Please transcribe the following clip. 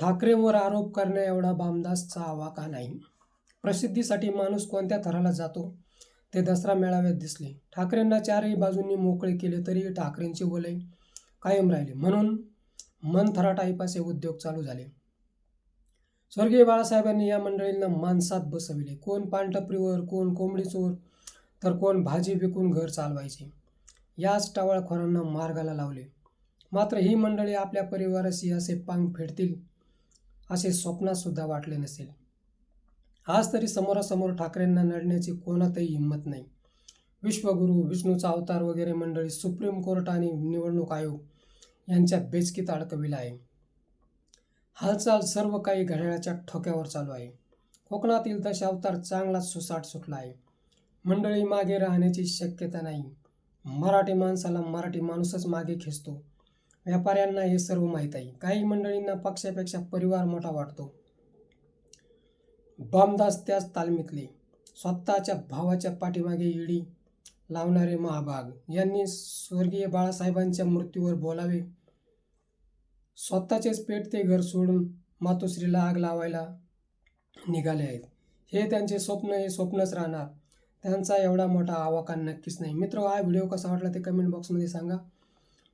ठाकरेंवर आरोप करण्या एवढा बामदासचा आवाका नाही? प्रसिद्धीसाठी माणूस कोणत्या थराला जातो? ते दसरा मेळाव्यात दिसले. ठाकरेंना चारही बाजूंनी मोकळे केले तरीही ठाकरेंचे वलय कायम राहिले. म्हणून मनथरा टाईपाचे उद्योग चालू झाले. स्वर्गीय बाळासाहेबांनी या मंडळींना माणसात बसविले. कोण पानटपरीवर कोण कोंबडी चोर तर कोण भाजी विकून घर चालवायचे. याच टवाळखोरांना मार्गाला लावले. मात्र ही मंडळी आपल्या परिवाराशी असे पांग फेडतील? असे स्वप्नातसुद्धा वाटले नसेल. आज तरी समोरासमोर ठाकरेंना लढण्याची कोणातही हिंमत नाही. विश्वगुरू विष्णूचा अवतार वगैरे मंडळी सुप्रीम कोर्ट आणि निवडणूक आयोग यांच्या बेचकीत अडकविला आहे. हालचाल सर्व काही घड्याळाच्या ठोक्यावर चालू आहे. कोकणातील दशावतार चांगलाच सुसाट सुटला आहे. मंडळी मागे राहण्याची शक्यता नाही. मराठी माणसाला मराठी माणूसच मागे खेचतो. व्यापाऱ्यांना हे सर्व माहीत आहे. काही मंडळींना पक्षापेक्षा परिवार मोठा वाटतो. बामदास त्याच तालमीतले स्वतःच्या भावाच्या पाठीमागे इडी लावणारे महाभाग यांनी स्वर्गीय बाळासाहेबांच्या मृत्यूवर बोलावे. स्वतःचेच पेट ते घर सोडून मातोश्रीला आग लावायला निघाले आहेत. हे त्यांचे स्वप्न हे स्वप्नच राहणार. त्यांचा एवढा मोठा आवाका नक्कीच नाही. मित्र हा व्हिडिओ कसा वाटला ते कमेंट बॉक्समध्ये सांगा.